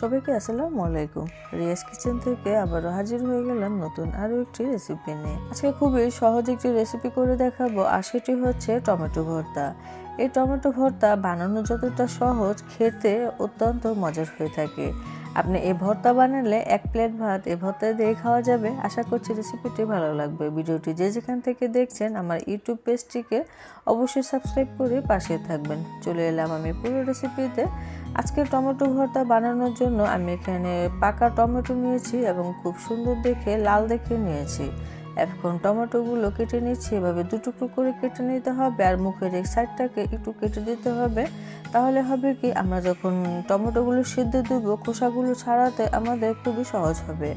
সবাইকে আসসালামু আলাইকুম। রিয়াজ কিচেন থেকে আবারও হাজির হয়ে গেলাম নতুন আরও একটি রেসিপি নিয়ে। আজকে খুবই সহজ একটি রেসিপি করে দেখাবো। আর সেটি হচ্ছে টমেটো ভর্তা। এই টমেটো ভর্তা বানানো যতটা সহজ, খেতে অত্যন্ত মজার হয়ে থাকে। আপনি এই ভর্তা বানালে এক প্লেট ভাত এ ভর্তা দিয়ে খাওয়া যাবে। আশা করছি রেসিপিটি ভালো লাগবে। ভিডিওটি যে যেখান থেকে দেখছেন আমার ইউটিউব পেজটিকে অবশ্যই সাবস্ক্রাইব করে পাশে থাকবেন। চলে এলাম আমি পুরো রেসিপিতে আজকে টমেটো ভর্তা বানানোর জন্য আমি এখানে পাকা টমেটো নিয়েছি এবং খুব সুন্দর দেখে লাল দেখে নিয়েছি। এখন টমেটোগুলো কেটে নিচ্ছি, এভাবে দুটুকরো করে কেটে নিতে হবে আর মুখের এক সাইডটাকে একটু কেটে দিতে হবে। তাহলে হবে কি, আমরা যখন টমেটোগুলো সিদ্ধ দেবো খোসাগুলো ছাড়াতে আমাদের খুবই সহজ হবে।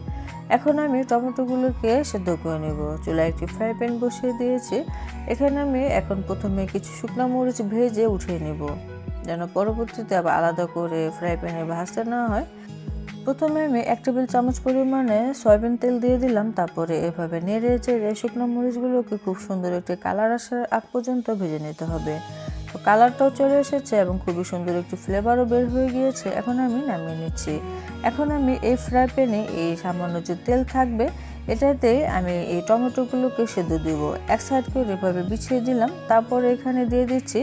এখন আমি টমেটোগুলোকে সেদ্ধ করে নেব। চুলায় একটি ফ্রাই প্যান বসিয়ে দিয়েছি। এখানে আমি এখন প্রথমে কিছু শুকনো মরিচ ভেজে উঠিয়ে নেব। যেন পরবর্তীতে আবার আলাদা করে ফ্রাই প্যানে ভাজতে না হয়। প্রথমে আমি এক টেবিল চামচ পরিমাণে সয়াবিন তেল দিয়ে দিলাম, তারপরে এভাবে নেড়ে চেড়ে শুকনো মরিচগুলোকে খুব সুন্দর একটি কালার আসার আগ পর্যন্ত ভেজে নিতে হবে। তো কালারটাও চলে এসেছে এবং খুবই সুন্দর একটি ফ্লেভারও বের হয়ে গিয়েছে। এখন আমি নামিয়ে নিচ্ছি। এখন আমি এই ফ্রাই প্যানে এই সামান্য যে তেল থাকবে, এটাতে আমি এই টমেটোগুলোকে সেদ্ধ দিব। এক সাইড করে এভাবে বিছিয়ে দিলাম, তারপরে এখানে দিয়ে দিচ্ছি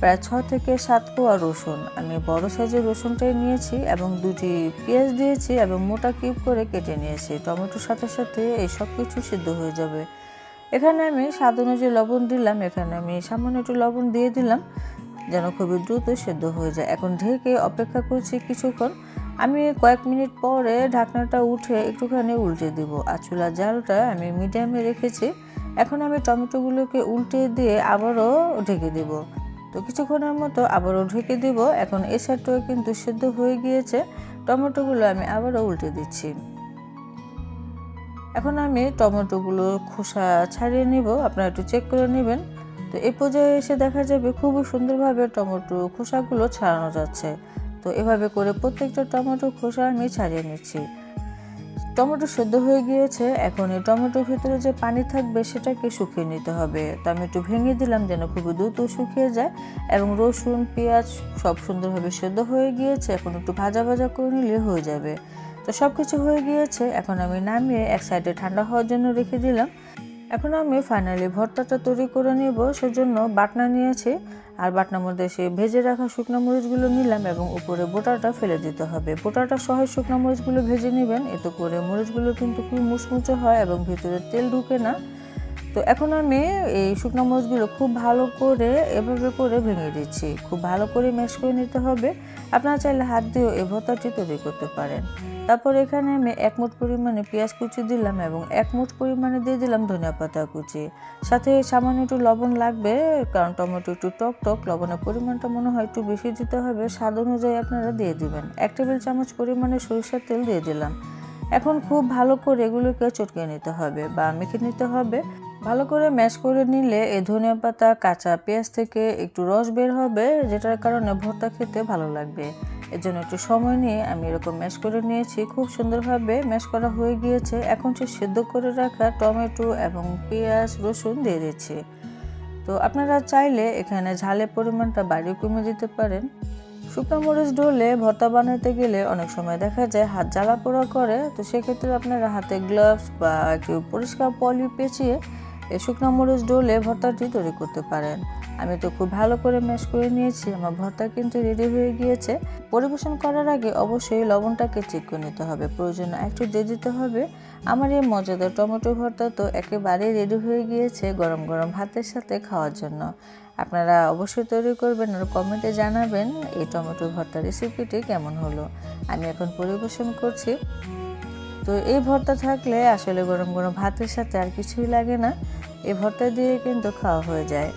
প্রায় ছ থেকে সাত কোয়া রসুন। আমি বড় সাইজের রসুনটাই নিয়েছি এবং দুটি পেঁয়াজ দিয়েছি এবং মোটা কিউব করে কেটে নিয়েছি। টমেটোর সাথে সাথে এই সব কিছু সিদ্ধ হয়ে যাবে। এখানে আমি স্বাদ অনুযায়ী লবণ দিলাম। এখানে আমি সামান্য একটু লবণ দিয়ে দিলাম যেন খুবই দ্রুত সেদ্ধ হয়ে যায়। এখন ঢেকে অপেক্ষা করছি কিছুক্ষণ। আমি কয়েক মিনিট পরে ঢাকনাটা উঠে একটুখানি উল্টে দিব। আর চুলার জালটা আমি মিডিয়ামে রেখেছি। এখন আমি টমেটোগুলোকে উল্টে দিয়ে আবারও ঢেকে দেব। তো কিছুক্ষণের মতো আবারও ঢেকে দিব। এখন এই সাইডটাও কিন্তু সেদ্ধ হয়ে গিয়েছে। টমেটোগুলো আমি আবারও উল্টে দিচ্ছি। এখন আমি টমেটোগুলো খোসা ছাড়িয়ে নিব। আপনারা একটু চেক করে নেবেন। তো এ পর্যায়ে এসে দেখা যাবে খুবই সুন্দরভাবে টমেটো খোসাগুলো ছাড়ানো যাচ্ছে। তো এভাবে করে প্রত্যেকটা টমেটো খোসা আমি ছাড়িয়ে নিচ্ছি। টমেটো সেদ্ধ হয়ে গিয়েছে, এখন এই টমেটোর ভিতরে যে পানি থাকবে সেটাকে শুকিয়ে নিতে হবে। তো আমি একটু ভেঙে দিলাম যেন খুবই দ্রুত শুকিয়ে যায়। এবং রসুন, পেঁয়াজ সব সুন্দরভাবে সেদ্ধ হয়ে গিয়েছে, এখন একটু ভাজা ভাজা করে নিলে হয়ে যাবে। তো সব কিছু হয়ে গিয়েছে, এখন আমি নামিয়ে এক সাইডে ঠান্ডা হওয়ার জন্য রেখে দিলাম। এখন আমি ফাইনালি ভর্তাটা তৈরি করে নেব, সেজন্য বাটনা নিয়েছি। আর বাটনার মধ্যে সে ভেজে রাখা শুকনো মরিচগুলো নিলাম এবং উপরে বোটাটা ফেলে দিতে হবে। বোটাটা সহ শুকনো মরিচগুলো ভেজে নেবেন, এতে করে মরিচগুলো কিন্তু খুব মুচমুচে হয় এবং ভিতরে তেল ঢুকে না। তো এখন আমি এই শুকনো মরিচগুলো খুব ভালো করে এভাবে করে ভেঙে দিচ্ছি। খুব ভালো করে ম্যাশ করে নিতে হবে। আপনারা চাইলে হাত দিয়েও এ ভর্তাটি তৈরি করতে পারেন। তারপর এখানে আমি এক মুঠ পরিমাণে পেঁয়াজ কুচি দিলাম এবং এক মুঠ পরিমাণে দিয়ে দিলাম ধনিয়া পাতা কুচি। সাথে সামান্য একটু লবণ লাগবে, কারণ টমেটো একটু টক টক, লবণের পরিমাণটা মনে হয় একটু বেশি দিতে হবে। স্বাদ অনুযায়ী আপনারা দিয়ে দিবেন। এক টেবিল চামচ পরিমাণে সরিষার তেল দিয়ে দিলাম। এখন খুব ভালো করে এগুলোকে চটকে নিতে হবে বা মেখে নিতে হবে। ভালো করে ম্যাশ করে নিলে এই ধনিয়া পাতা, কাঁচা পেঁয়াজ থেকে একটু রস বের হবে, যেটার কারণে ভর্তা খেতে ভালো লাগবে। এর জন্য একটু সময় নিয়ে আমি এরকম ম্যাশ করে নিয়েছি। খুব সুন্দরভাবে ম্যাশ করা হয়ে গিয়েছে। এখন সে সেদ্ধ করে রাখা টমেটো এবং পেঁয়াজ, রসুন দিয়ে দিচ্ছি। তো আপনারা চাইলে এখানে ঝালের পরিমাণটা বাড়িয়ে কমে দিতে পারেন। শুকনো মরিচ ঢোলে ভর্তা বানাতে গেলে অনেক সময় দেখা যায় হাত জ্বালা পোড়া করে। তো সেক্ষেত্রে আপনারা হাতে গ্লাভস বা একটু পরিষ্কার পলি পেঁচিয়ে শুকনো মরিচ ডোলে ভর্তাটি তৈরি করতে পারেন। আমি তো খুব ভালো করে ম্যাশ করে নিয়েছি। আমার ভর্তা কিন্তু রেডি হয়ে গিয়েছে। পরিবেশন করার আগে অবশ্যই লবণটাকে চেক করে নিতে হবে। প্রয়োজন একটু দিয়ে দিতে হবে। আমার এই মজাদার টমেটো ভর্তা তো একেবারেই রেডি হয়ে গিয়েছে গরম গরম ভাতের সাথে খাওয়ার জন্য। আপনারা অবশ্যই তৈরি করবেন আর কমেন্টে জানাবেন এই টমেটো ভর্তা রেসিপিটি কেমন হলো। আমি এখন পরিবেশন করছি। তো এই ভর্তা থাকলে আসলে গরম গরম ভাতের সাথে আর কিছুই লাগে না। এই ভর্তা দিয়ে কিন্তু খাওয়া হয়ে যায়।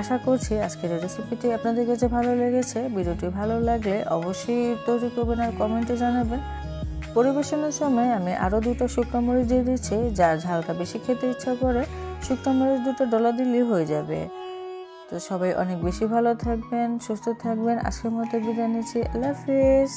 আশা করছি আজকের রেসিপিটি আপনাদের কাছে ভালো লেগেছে। ভিডিওটি ভালো লাগলে অবশ্যই তৈরি করবেন আর কমেন্টে জানাবেন। পরিবেশনের সময় আমি আরও দুটো শুকনো মরিচ দিয়ে দিচ্ছি, যার ঝালটা বেশি খেতে ইচ্ছা করে। শুকনো মরিচ দুটো ডলা দিলেই হয়ে যাবে। তো সবাই অনেক বেশি ভালো থাকবেন, সুস্থ থাকবেন। আজকের মতো বিদায় নিচ্ছি। আল্লাহ হাফিজ।